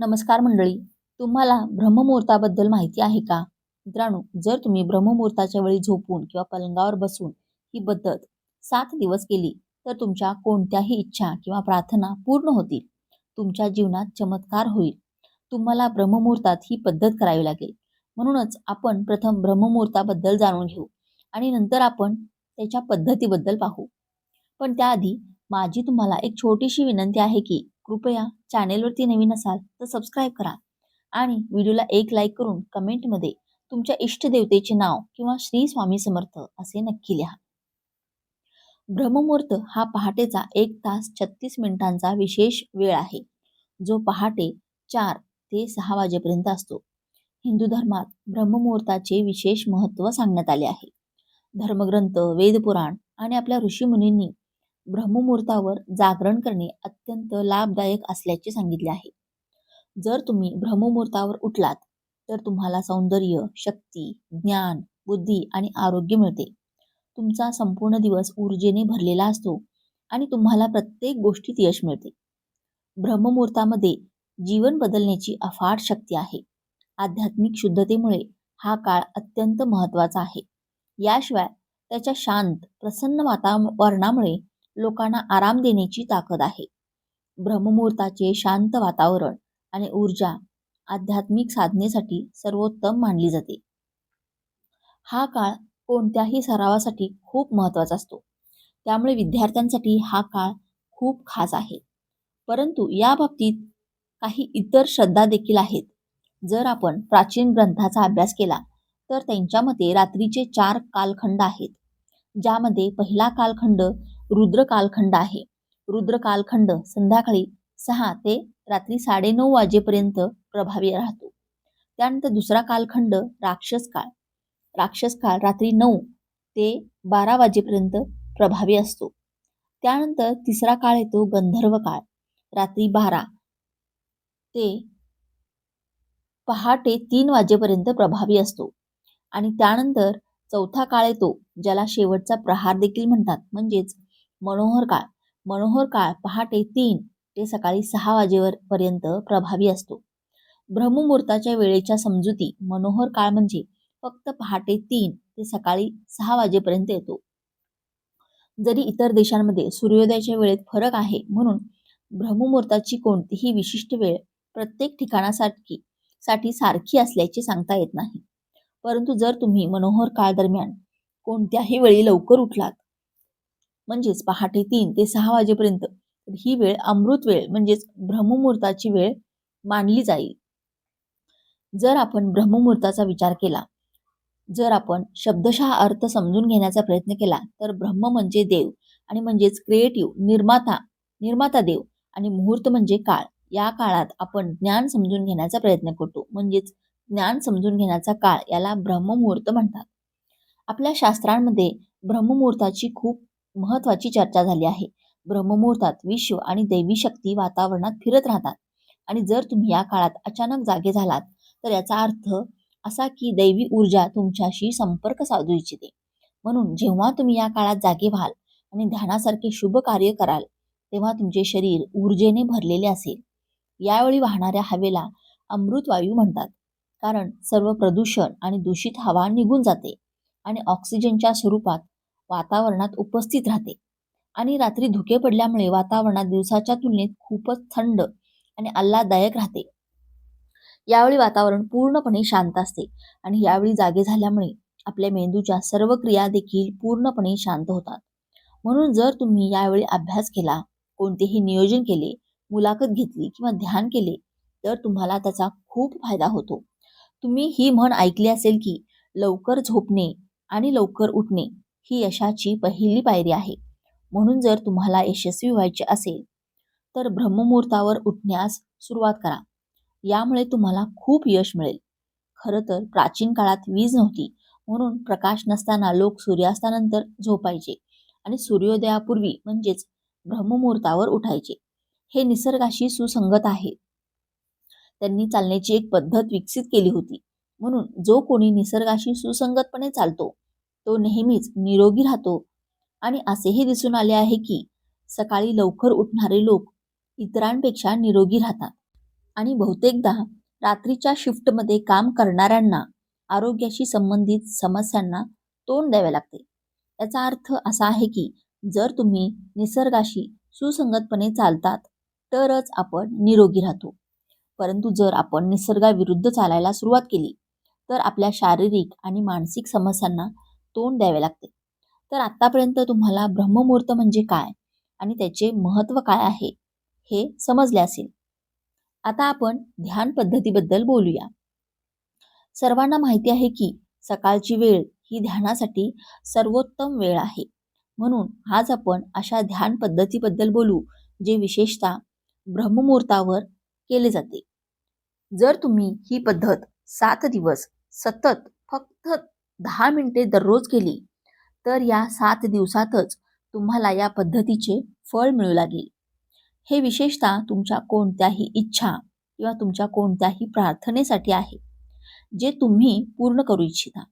नमस्कार मंडळी तुम्हाला ब्रह्ममुहूर्ताबद्दल माहिती आहे का? मित्रांनो जर तुम्ही ब्रह्ममुहूर्ताच्या वेळी झोपून किंवा पलंगावर बसून ही पद्धत सात दिवस केली तर तुमच्या कोणत्याही इच्छा किंवा प्रार्थना पूर्ण होतील. तुमच्या जीवनात चमत्कार होईल. तुम्हाला ब्रह्ममुहूर्तात ही पद्धत करावी लागेल. म्हणूनच आपण प्रथम ब्रह्ममुहूर्ताबद्दल जाणून घेऊ आणि नंतर आपण त्याच्या पद्धतीबद्दल पाहू. पण त्याआधी माझी तुम्हाला एक छोटीशी विनंती आहे की कृपया चॅनेलवरती नवीन असाल तर सबस्क्राईब करा आणि व्हिडिओला एक लाईक करून कमेंटमध्ये तुमच्या इष्टदेवतेचे नाव किंवा श्री स्वामी समर्थ असे नक्की लिहा. ब्रह्ममुहूर्त हा पहाटेचा एक तास छत्तीस मिनिटांचा विशेष वेळ आहे. जो पहाटे चार ते सहा वाजेपर्यंत असतो. हिंदू धर्मात ब्रह्ममुहूर्ताचे विशेष महत्त्व सांगण्यात आले आहे. धर्मग्रंथ वेदपुराण आणि आपल्या ऋषीमुनींनी ब्रह्ममुहूर्तावर जागरण करणे अत्यंत लाभदायक असल्याचे सांगितले आहे. जर तुम्ही ब्रह्ममुहूर्तावर उठलात तर तुम्हाला सौंदर्य शक्ती ज्ञान बुद्धी आणि आरोग्य मिळते. तुमचा संपूर्ण दिवस ऊर्जेने भरलेला असतो आणि तुम्हाला प्रत्येक गोष्टीत यश मिळते. ब्रह्ममुहूर्तामध्ये जीवन बदलण्याची अफाट शक्ती आहे. आध्यात्मिक शुद्धतेमुळे हा काळ अत्यंत महत्त्वाचा आहे. याशिवाय त्याच्या शांत प्रसन्न वातावरणामुळे लोकांना आराम देण्याची ताकद आहे. ब्रह्ममुहूर्ताचे शांत वातावरण आणि ऊर्जा आध्यात्मिक साधनेसाठी सर्वोत्तम मानली जाते. हा काळ कोणत्याही सरावासाठी खूप महत्त्वाचा असतो. त्यामुळे विद्यार्थ्यांसाठी हा काळ खूप खास आहे. परंतु या बाबतीत काही इतर श्रद्धा देखील आहेत. जर आपण प्राचीन ग्रंथाचा अभ्यास केला तर त्यांच्या मते रात्रीचे चार कालखंड आहेत. ज्यामध्ये पहिला कालखंड रुद्र कालखंड आहे. रुद्र कालखंड संध्याकाळी सहा ते रात्री साडेनऊ वाजेपर्यंत प्रभावी राहतो. त्यानंतर दुसरा कालखंड राक्षस काळ. राक्षस काळ रात्री नऊ ते बारा वाजेपर्यंत प्रभावी असतो. त्यानंतर तिसरा काळ येतो गंधर्व काळ. रात्री बारा ते पहाटे तीन वाजेपर्यंत प्रभावी असतो. आणि त्यानंतर चौथा काळ येतो ज्याला शेवटचा प्रहार देखील म्हणतात. म्हणजेच मनोहर काळ. मनोहर काळ पहाटे तीन ते सकाळी सहा वाजेवर पर्यंत प्रभावी असतो. ब्रह्ममुहूर्ताच्या वेळेच्या समजुती मनोहर काळ म्हणजे फक्त पहाटे तीन ते सकाळी सहा वाजेपर्यंत येतो. जरी इतर देशांमध्ये सूर्योदयाच्या वेळेत फरक आहे म्हणून ब्रह्ममुहूर्ताची कोणतीही विशिष्ट वेळ प्रत्येक ठिकाणासाठी साठी सारखी असल्याचे सांगता येत नाही. परंतु जर तुम्ही मनोहर काळ दरम्यान कोणत्याही वेळी लवकर उठलात म्हणजेच पहाटे तीन ते सहा वाजेपर्यंत ही वेळ अमृत वेळ म्हणजेच ब्रह्ममुहूर्ताची वेळ मानली जाईल. जर आपण ब्रह्ममुहूर्ताचा विचार केला जर आपण शब्दशः अर्थ समजून घेण्याचा प्रयत्न केला तर ब्रह्म म्हणजे देव आणि म्हणजेच क्रिएटिव्ह निर्माता निर्माता देव आणि मुहूर्त म्हणजे काळ. या काळात आपण ज्ञान समजून घेण्याचा प्रयत्न करतो म्हणजेच ज्ञान समजून घेण्याचा काळ याला ब्रह्ममुहूर्त म्हणतात. आपल्या शास्त्रांमध्ये ब्रह्ममुहूर्ताची खूप महत्वाची चर्चा झाली आहे. ब्रह्ममुहूर्तात विश्व आणि दैवी शक्ती वातावरणात फिरत राहतात. आणि जर तुम्ही या काळात अचानक जागे झालात तर याचा अर्थ असा की दैवी ऊर्जा तुमच्याशी संपर्क साधू इच्छिते. म्हणून जेव्हा तुम्ही या काळात जागे व्हाल आणि ध्यानासारखे शुभ कार्य कराल तेव्हा तुमचे शरीर ऊर्जेने भरलेले असेल. यावेळी वाहणाऱ्या हवेला अमृत वायू म्हणतात. कारण सर्व प्रदूषण आणि दूषित हवा निघून जाते आणि ऑक्सिजनच्या स्वरूपात वातावरणात उपस्थित राहते. आणि रात्री धुके पडल्यामुळे वातावरणात दिवसाच्या तुलनेत खूपच थंड आणि आल्हाददायक राहते. यावेळी वातावरण पूर्णपणे शांत असते आणि यावेळी जागे झाल्यामुळे आपल्या मेंदूच्या सर्व क्रिया देखील पूर्णपणे शांत होतात. म्हणून जर तुम्ही यावेळी अभ्यास केला कोणतेही नियोजन केले मुलाखत घेतली किंवा ध्यान केले तर तुम्हाला त्याचा खूप फायदा होतो. तुम्ही ही म्हण ऐकली असेल की लवकर झोपणे आणि लवकर उठणे ही यशाची पहिली पायरी आहे. म्हणून जर तुम्हाला यशस्वी व्हायचे असेल तर ब्रह्ममुहूर्तावर उठण्यास सुरुवात करा. यामुळे तुम्हाला खूप यश मिळेल. खरं तर प्राचीन काळात वीज नव्हती म्हणून प्रकाश नसताना लोक सूर्यास्तानंतर झोपायचे आणि सूर्योदयापूर्वी म्हणजेच ब्रह्ममुहूर्तावर उठायचे. हे निसर्गाशी सुसंगत आहे. त्यांनी चालण्याची एक पद्धत विकसित केली होती. म्हणून जो कोणी निसर्गाशी सुसंगतपणे चालतो तो नेहमीच निरोगी राहतो. आणि असेही दिसून आले आहे की सकाळी लवकर उठणारे लोक इतरांपेक्षा निरोगी राहतात. आणि बहुतेकदा रात्रीच्या शिफ्टमध्ये काम करणाऱ्यांना आरोग्याशी संबंधित समस्यांना तोंड द्यावे लागते. याचा अर्थ असा आहे की जर तुम्ही निसर्गाशी सुसंगतपणे चालतात तरच आपण निरोगी राहतो. परंतु जर आपण निसर्गाविरुद्ध चालायला सुरुवात केली तर आपल्या शारीरिक आणि मानसिक समस्यांना तोंड द्यावे लागते. तर आत्तापर्यंत तुम्हाला ब्रह्ममुहूर्त म्हणजे काय आणि त्याचे महत्त्व काय आहे हे समजले असेल. आता आपण ध्यान पद्धतीबद्दल बोलूया. सर्वांना माहिती आहे की सकाळची वेळ ही ध्यानासाठी सर्वोत्तम वेळ आहे. म्हणून आज आपण अशा ध्यान पद्धतीबद्दल बोलू जे विशेषतः ब्रह्ममुहूर्तावर केले जाते. जर तुम्ही ही पद्धत सात दिवस सतत फक्त दहा मिनिटे दररोज केली तर या सात दिवसातच तुम्हाला या पद्धतीचे फळ मिळू लागेल. हे विशेषतः तुमच्या कोणत्याही इच्छा किंवा तुमच्या कोणत्याही प्रार्थनेसाठी आहे जे तुम्ही पूर्ण करू इच्छिता.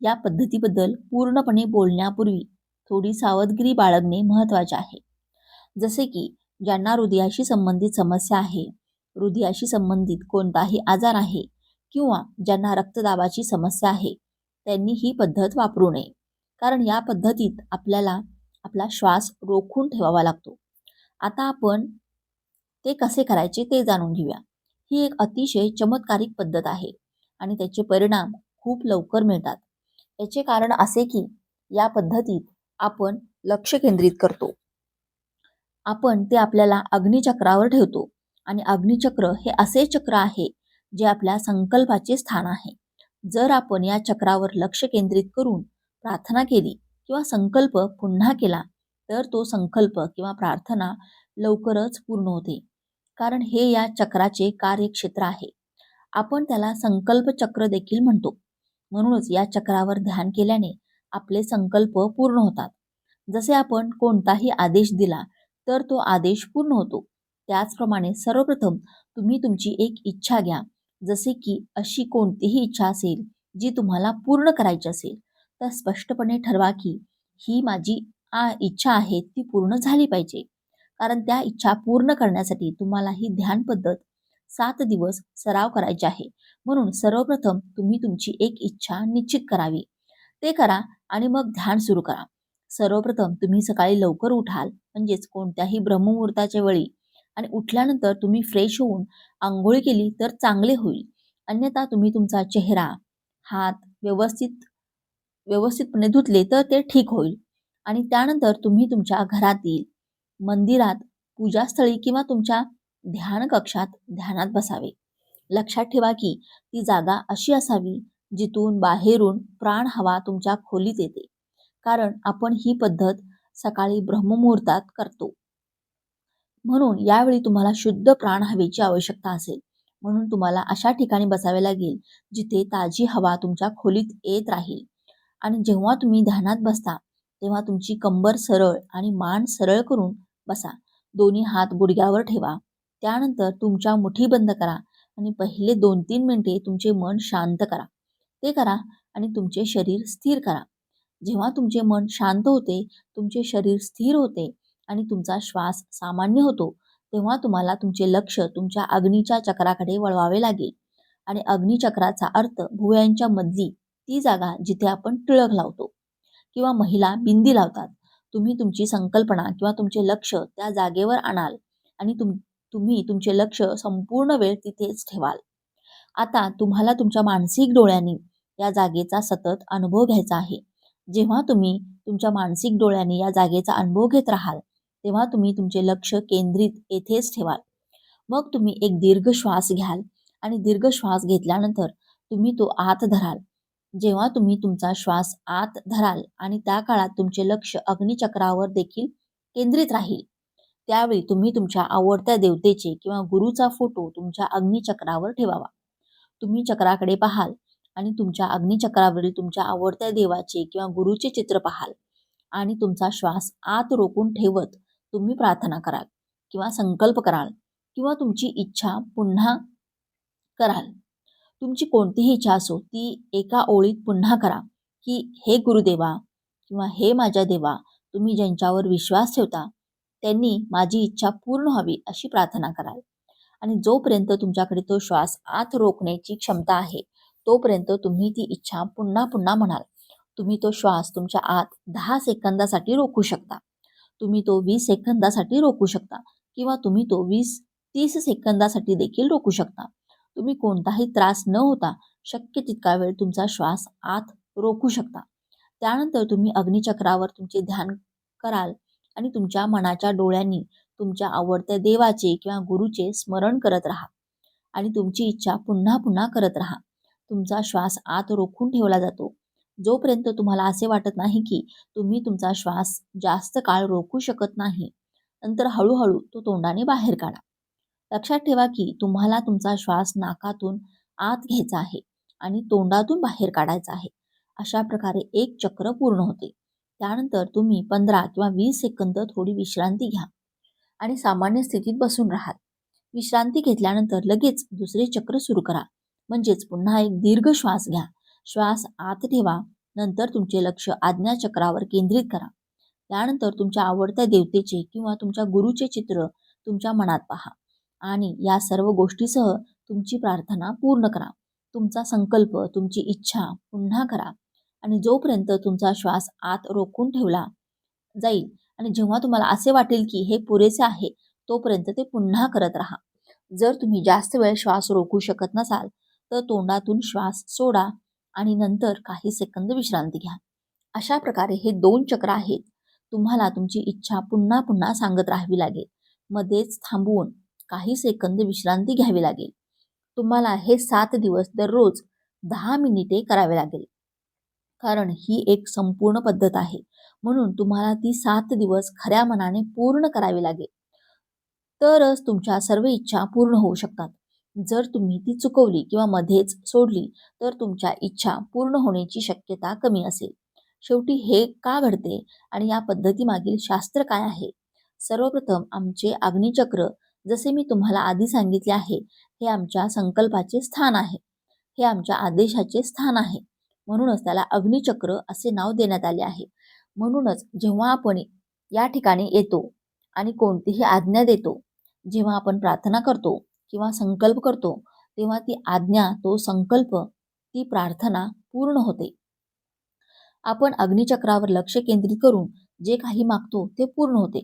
या पद्धतीबद्दल पूर्णपणे बोलण्यापूर्वी थोडी सावधगिरी बाळगणे महत्त्वाचे आहे. जसे की ज्यांना हृदयाशी संबंधित समस्या आहे हृदयाशी संबंधित कोणताही आजार आहे किंवा ज्यांना रक्तदाबाची समस्या आहे त्यांनी ही पद्धत वापरू नये. कारण या पद्धतीत आपल्याला आपला श्वास रोखून ठेवावा लागतो. आता आपण ते कसे करायचे ते जाणून घेऊया. ही एक अतिशय चमत्कारिक पद्धत आहे आणि त्याचे परिणाम खूप लवकर मिळतात. याचे कारण असे की या पद्धतीत आपण लक्ष केंद्रित करतो. आपण ते आपल्याला अग्निचक्रावर ठेवतो आणि अग्निचक्र हे असे चक्र आहे जे आपल्या संकल्पाचे स्थान आहे. जर आपण या चक्रावर लक्ष केंद्रित करून प्रार्थना केली किंवा संकल्प पुन्हा केला तर तो संकल्प किंवा प्रार्थना लवकरच पूर्ण होते. कारण हे या चक्राचे कार्यक्षेत्र आहे. आपण त्याला संकल्प चक्र देखील म्हणतो. म्हणूनच या चक्रावर ध्यान केल्याने आपले संकल्प पूर्ण होतात. जसे आपण कोणताही आदेश दिला तर तो आदेश पूर्ण होतो. त्याचप्रमाणे सर्वप्रथम तुम्ही तुमची एक इच्छा घ्या. जसे की अशी कोणतीही इच्छा असेल जी तुम्हाला पूर्ण करायची असेल तर स्पष्टपणे ठरवा की ही माझी आ इच्छा आहे ती पूर्ण झाली पाहिजे. कारण त्या इच्छा पूर्ण करण्यासाठी तुम्हाला ही ध्यान पद्धत सात दिवस सराव करायचे आहे. म्हणून सर्वप्रथम तुम्ही तुमची एक इच्छा निश्चित करावी. ते करा आणि मग ध्यान सुरू करा. सर्वप्रथम तुम्ही सकाळी लवकर उठाल म्हणजेच कोणत्याही ब्रह्ममुहूर्ताच्या वेळी आणि उठल्यानंतर तुम्ही फ्रेश होऊन आंघोळी केली तर चांगले होईल. अन्यथा तुम्ही तुमचा चेहरा हात व्यवस्थित व्यवस्थितपणे धुतले तर ते ठीक होईल. आणि त्यानंतर तुम्ही तुमच्या घरातील मंदिरात पूजास्थळी किंवा तुमच्या ध्यान कक्षात ध्यानात बसावे. लक्षात ठेवा की ती जागा अशी असावी जिथून बाहेरून प्राण हवा तुमच्या खोलीत येते. कारण आपण ही पद्धत सकाळी ब्रह्ममुहूर्तात करतो. म्हणून यावेळी तुम्हाला शुद्ध प्राण हवेची आवश्यकता असेल. म्हणून तुम्हाला अशा ठिकाणी बसावे लागेल जिथे ताजी हवा तुमच्या खोलीत येत राहील. आणि जेव्हा तुम्ही ध्यानात बसता तेव्हा तुमची कंबर सरळ आणि मान सरळ करून बसा. दोन्ही हात गुडघ्यावर ठेवा. त्यानंतर तुमच्या मुठी बंद करा आणि पहिले दोन तीन मिनिटे तुमचे मन शांत करा. ते करा आणि तुमचे शरीर स्थिर करा. जेव्हा तुमचे मन शांत होते तुमचे शरीर स्थिर होते आणि तुमचा श्वास सामान्य होतो तेव्हा तुम्हाला तुमचे लक्ष तुमच्या अग्नीच्या चक्राकडे वळवावे लागेल. आणि अग्निचक्राचा अर्थ भुवयांच्या मधली ती जागा जिथे आपण टिळक लावतो किंवा महिला बिंदी लावतात. तुम्ही तुमची संकल्पना किंवा तुमचे लक्ष त्या जागेवर आणाल आणि तुम तुम्ही तुमचे लक्ष संपूर्ण वेळ तिथेच ठेवाल. आता तुम्हाला तुमच्या मानसिक डोळ्यांनी या जागेचा सतत अनुभव घ्यायचा आहे. जेव्हा तुम्ही तुमच्या मानसिक डोळ्यांनी या जागेचा अनुभव घेत राहाल तेव्हा तुम्ही तुमचे लक्ष केंद्रित येथेच ठेवाल. मग तुम्ही एक दीर्घ श्वास घ्याल आणि दीर्घ श्वास घेतल्यानंतर तुम्ही तो आत धराल. जेव्हा तुम्ही तुमचा श्वास आत धराल आणि त्या काळात तुमचे लक्ष अग्निचक्रावर देखील केंद्रित राहील. त्यावेळी तुम्ही तुमच्या आवडत्या देवतेचे किंवा गुरुचा फोटो तुमच्या अग्निचक्रावर ठेवावा. तुम्ही चक्राकडे पाहाल आणि तुमच्या अग्निचक्रावरील तुमच्या आवडत्या देवाचे किंवा गुरुचे चित्र पाहाल आणि तुमचा श्वास आत रोखून ठेवत तुम्ही प्रार्थना कराल किंवा संकल्प कराल किंवा तुमची इच्छा पुन्हा कराल. तुमची कोणतीही इच्छा असो ती एका ओळीत पुन्हा करा की हे गुरुदेवा किंवा हे माझ्या देवा तुम्ही ज्यांच्यावर विश्वास ठेवता त्यांनी माझी इच्छा पूर्ण व्हावी अशी प्रार्थना कराल. आणि जोपर्यंत तुमच्याकडे तो श्वास आत रोखण्याची क्षमता आहे तोपर्यंत तुम्ही ती इच्छा पुन्हा पुन्हा म्हणाल. तुम्ही तो श्वास तुमच्या आत दहा सेकंदासाठी रोखू शकता. तुम्ही तो वीस सेकंदासाठी रोखू शकता किंवा तुम्ही तो वीस तीस सेकंदासाठी देखील रोखू शकता. तुम्ही कोणताही त्रास न होता शक्य तितका वेळ तुमचा श्वास आत रोखू शकता. त्यानंतर तुम्ही अग्निचक्रावर तुमचे ध्यान कराल आणि तुमच्या मनाच्या डोळ्यांनी तुमच्या आवडत्या देवाचे किंवा गुरुचे स्मरण करत राहा आणि तुमची इच्छा पुन्हा पुन्हा करत राहा. तुमचा श्वास आत रोखून ठेवला जातो. जोपर्यंत तुम्हाला असे वाटत नाही की तुम्ही तुमचा श्वास जास्त काळ रोखू शकत नाही नंतर हळूहळू तो तोंडाने बाहेर काढा. लक्षात ठेवा की तुम्हाला तुमचा श्वास नाकातून आत घ्यायचा आहे आणि तोंडातून बाहेर काढायचा आहे. अशा प्रकारे एक चक्र पूर्ण होते. त्यानंतर तुम्ही पंधरा किंवा वीस सेकंद थोडी विश्रांती घ्या आणि सामान्य स्थितीत बसून राहाल. विश्रांती घेतल्यानंतर लगेच दुसरे चक्र सुरू करा. म्हणजेच पुन्हा एक दीर्घ श्वास घ्या. श्वास आत ठेवा. नंतर तुमचे लक्ष आज्ञाचक्रावर केंद्रित करा. त्यानंतर तुमच्या आवडत्या देवतेचे किंवा तुमच्या गुरुचे चित्र तुमच्या मनात पहा आणि या सर्व गोष्टीसह तुमची प्रार्थना पूर्ण करा. तुमचा संकल्प तुमची इच्छा पुन्हा करा आणि जोपर्यंत तुमचा श्वास आत रोखून ठेवला जाईल आणि जेव्हा तुम्हाला असे वाटेल की हे पुरेसे आहे तोपर्यंत ते पुन्हा करत राहा. जर तुम्ही जास्त वेळ श्वास रोखू शकत नसाल तर तोंडातून श्वास सोडा. आणि नंतर काही सेकंद विश्रांती घ्या. अशा प्रकारे हे दोन चक्र आहेत. तुम्हाला तुमची इच्छा पुन्हा पुन्हा सांगत राहावी लागेल. मध्येच थांबवून काही सेकंद विश्रांती घ्यावी लागेल. तुम्हाला हे सात दिवस दररोज दहा मिनिटे करावे लागेल. कारण ही एक संपूर्ण पद्धत आहे. म्हणून तुम्हाला ती सात दिवस खऱ्या मनाने पूर्ण करावी लागेल. तरच तुमच्या सर्व इच्छा पूर्ण होऊ शकतात. जर तुम्ही ती चुकवली किंवा मध्येच सोडली तर तुमच्या इच्छा पूर्ण होण्याची शक्यता कमी असेल. शेवटी हे का घडते आणि या पद्धतीमागील शास्त्र काय आहे? सर्वप्रथम आमचे अग्निचक्र जसे मी तुम्हाला आधी सांगितले आहे हे आमच्या संकल्पाचे स्थान आहे. हे आमच्या आदेशाचे स्थान आहे. म्हणूनच त्याला अग्निचक्र असे नाव देण्यात आले आहे. म्हणूनच जेव्हा आपण या ठिकाणी येतो आणि कोणतीही आज्ञा देतो जेव्हा आपण प्रार्थना करतो किंवा संकल्प करतो तेव्हा ती आज्ञा तो संकल्प ती प्रार्थना पूर्ण होते. आपण अग्निचक्रावर लक्ष केंद्रित करून जे काही मागतो ते पूर्ण होते.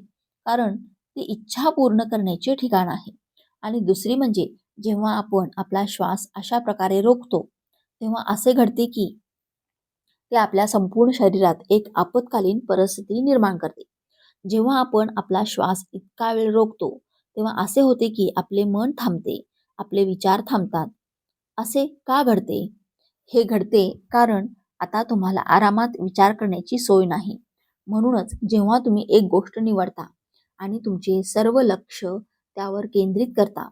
कारण ते इच्छा पूर्ण करण्याचे ठिकाण आहे. आणि दुसरी म्हणजे जेव्हा आपण आपला श्वास अशा प्रकारे रोखतो तेव्हा असे घडते की ते आपल्या संपूर्ण शरीरात एक आपत्कालीन परिस्थिती निर्माण करते. जेव्हा आपण आपला श्वास इतका वेळ रोखतो तेव्हा असे होते की आपले मन थांबते आपले विचार थांबतात. असे का घडते? हे घडते कारण आता तुम्हाला आरामात विचार करण्याची सोय नाही. म्हणूनच जेव्हा तुम्ही एक गोष्ट निवडता आणि तुमचे सर्व लक्ष त्यावर केंद्रित करता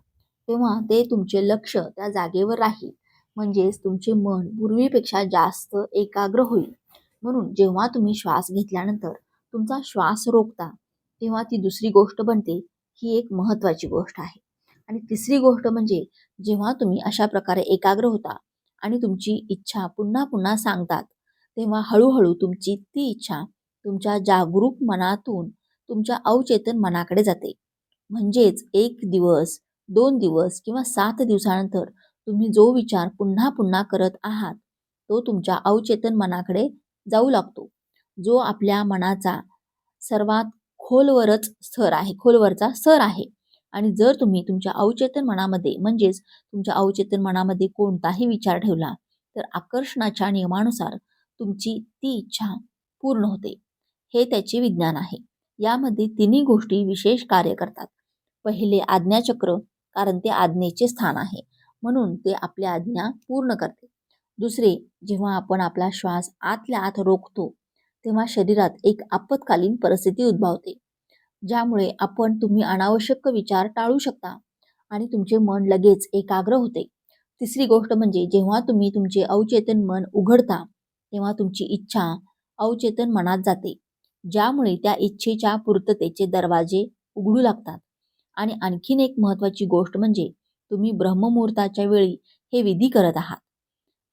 तेव्हा ते तुमचे लक्ष त्या जागेवर राहील. म्हणजेच तुमचे मन पूर्वीपेक्षा जास्त एकाग्र होईल. म्हणून जेव्हा तुम्ही श्वास घेतल्यानंतर तुमचा श्वास रोखता तेव्हा ती दुसरी गोष्ट बनते. ही एक महत्त्वाची गोष्ट आहे. आणि तिसरी गोष्ट म्हणजे जेव्हा तुम्ही अशा प्रकारे एकाग्र होता आणि तुमची इच्छा पुन्हा पुन्हा सांगतात तेव्हा हळूहळू तुमची ती इच्छा तुमच्या जागरूक मनातून तुमच्या अवचेतन मनाकडे जाते. म्हणजेच एक दिवस दोन दिवस किंवा सात दिवसानंतर तुम्ही जो विचार पुन्हा पुन्हा करत आहात तो तुमच्या अवचेतन मनाकडे जाऊ लागतो. जो आपल्या मनाचा सर्वात खोलवरच स्तर आहे खोलवरचा सर आहे. आणि जर तुम्ही तुमच्या अवचेतन मनामध्ये म्हणजेच तुमच्या अवचेतन मनामध्ये कोणताही विचार ठेवला तर आकर्षणाच्या नियमानुसार तुमची ती इच्छा पूर्ण होते. हे त्याचे विज्ञान आहे. यामध्ये तिन्ही गोष्टी विशेष कार्य करतात. पहिले आज्ञाचक्र कारण ते आज्ञेचे स्थान आहे. म्हणून ते आपल्या आज्ञा पूर्ण करते. दुसरे जेव्हा आपण आपला श्वास आतल्या आत रोखतो तेव्हा शरीरात एक आपत्कालीन परिस्थिती उद्भवते ज्यामुळे आपण तुम्ही अनावश्यक विचार टाळू शकता आणि तुमचे मन लगेच एकाग्र होते. तिसरी गोष्ट म्हणजे जेव्हा तुम्ही तुमचे अवचेतन मन उघडता तेव्हा तुमची इच्छा अवचेतन मनात जाते ज्यामुळे त्या इच्छेच्या पूर्ततेचे दरवाजे उघडू लागतात. आणि आणखीन एक महत्त्वाची गोष्ट म्हणजे तुम्ही ब्रह्ममुहूर्ताच्या वेळी हे विधी करत आहात.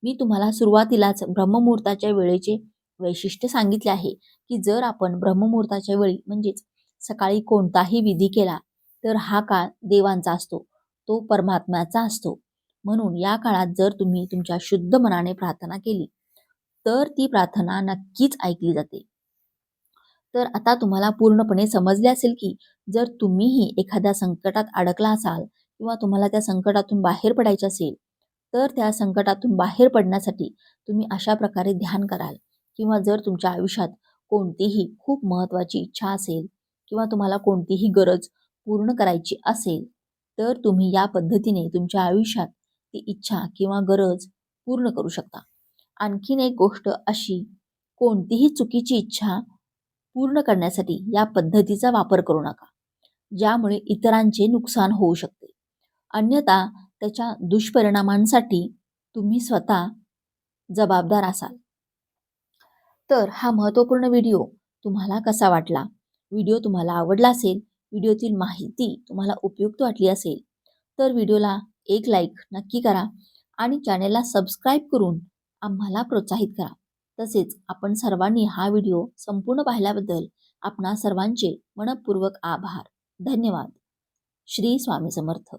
मी तुम्हाला सुरुवातीलाच ब्रह्ममुहूर्ताच्या वेळेचे वैशिष्ट्य सांगितले आहे की जर आपण ब्रह्ममुहूर्ताच्या वेळी म्हणजेच सकाळी कोणताही विधी केला तर हा काळ देवांचा असतो. तो परमात्म्याचा असतो. म्हणून या काळात जर तुम्ही तुमच्या शुद्ध मनाने प्रार्थना केली तर ती प्रार्थना नक्कीच ऐकली जाते. तर आता तुम्हाला पूर्णपणे समजले असेल की जर तुम्हीही एखाद्या संकटात अडकला असाल किंवा तुम्हाला त्या संकटातून बाहेर पडायचे असेल तर त्या संकटातून बाहेर पडण्यासाठी तुम्ही अशा प्रकारे ध्यान कराल. किंवा जर तुमच्या आयुष्यात कोणतीही खूप महत्त्वाची इच्छा असेल किंवा तुम्हाला कोणतीही गरज पूर्ण करायची असेल तर तुम्ही या पद्धतीने तुमच्या आयुष्यात ती इच्छा किंवा गरज पूर्ण करू शकता. आणखीन एक गोष्ट अशी कोणतीही चुकीची इच्छा पूर्ण करण्यासाठी या पद्धतीचा वापर करू नका ज्यामुळे इतरांचे नुकसान होऊ शकते. अन्यथा त्याच्या दुष्परिणामांसाठी तुम्ही स्वतः जबाबदार असाल. तर हा महत्त्वपूर्ण व्हिडिओ तुम्हाला कसा वाटला? व्हिडिओ तुम्हाला आवडला असेल व्हिडिओतील माहिती तुम्हाला उपयुक्त वाटली असेल तर व्हिडिओला एक लाईक नक्की करा आणि चॅनेलला सबस्क्राईब करून आम्हाला प्रोत्साहित करा. तसेच आपण सर्वांनी हा व्हिडिओ संपूर्ण पाहिल्याबद्दल आपणा सर्वांचे मनपूर्वक आभार. धन्यवाद. श्री स्वामी समर्थ.